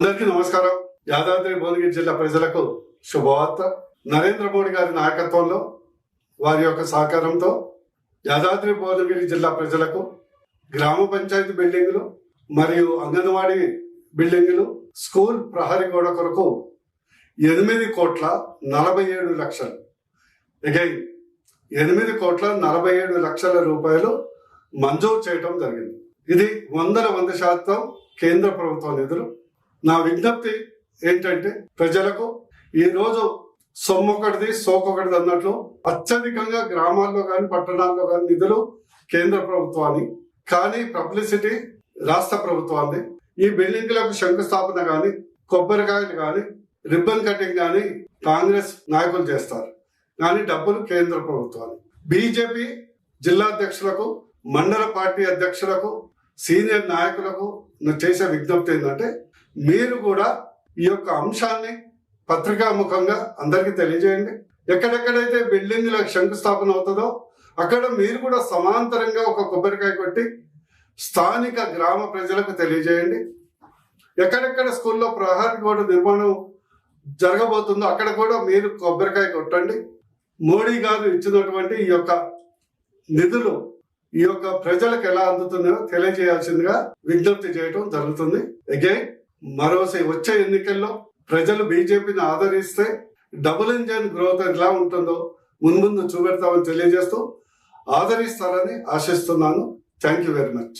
అందరికీ నమస్కారం. యాదాద్రి భువనగిరి జిల్లా ప్రజలకు శుభవార్త. నరేంద్ర మోడీ గారి నాయకత్వంలో వారి యొక్క సహకారంతో యాదాద్రి భువనగిరి జిల్లా ప్రజలకు గ్రామ పంచాయతీ బిల్డింగులు మరియు అంగన్వాడీ బిల్డింగులు స్కూల్ ప్రహరీ గోడ కొరకు ఎనిమిది కోట్ల నలభై ఏడు లక్షలు. అగైన్ ఎనిమిది కోట్ల నలభై ఏడు లక్షల రూపాయలు మంజూరు చేయడం జరిగింది. ఇది వందల వంద శాతం కేంద్ర ప్రభుత్వ నిధులు. నా విజ్ఞప్తి ఏంటంటే ప్రజలకు ఈరోజు సొమ్మొకటిది సోకొకటిది అన్నట్లు అత్యధికంగా గ్రామాల్లో కానీ పట్టణాల్లో కానీ నిధులు కేంద్ర ప్రభుత్వాన్ని కానీ పబ్లిసిటీ రాష్ట్ర ప్రభుత్వాన్ని ఈ బిల్డింగ్లకు శంకుస్థాపన కానీ కొబ్బరికాయలు కానీ రిబ్బన్ కటింగ్ కానీ కాంగ్రెస్ నాయకులు చేస్తారు. కానీ డబ్బులు కేంద్ర ప్రభుత్వాన్ని. బీజేపీ జిల్లా అధ్యక్షులకు మండల పార్టీ అధ్యక్షులకు సీనియర్ నాయకులకు చేసే విజ్ఞప్తి ఏంటంటే మీరు కూడా ఈ యొక్క అంశాన్ని పత్రికాముఖంగా అందరికీ తెలియజేయండి. ఎక్కడెక్కడైతే బిల్డింగ్లకు శంకుస్థాపన అవుతుందో అక్కడ మీరు కూడా సమాంతరంగా ఒక కొబ్బరికాయ కొట్టి స్థానిక గ్రామ ప్రజలకు తెలియజేయండి. ఎక్కడెక్కడ స్కూల్లో ప్రహారీ గోడ నిర్మాణం జరగబోతుందో అక్కడ కూడా మీరు కొబ్బరికాయ కొట్టండి. మోడీ గారు ఇచ్చినటువంటి ఈ యొక్క నిధులు ఈ యొక్క ప్రజలకు ఎలా అందుతున్నాయో తెలియజేయాల్సిందిగా విజ్ఞప్తి చేయడం జరుగుతుంది. అగైన్ మరోసారి వచ్చే ఎన్నికల్లో ప్రజలు బీజేపీని ఆదరిస్తే డబుల్ ఇంజన్ గ్రోత్ ఎలా ఉంటుందో మున్ముందు చూపెడతామని తెలియజేస్తూ ఆదరిస్తారని ఆశిస్తున్నాను. Thank you very much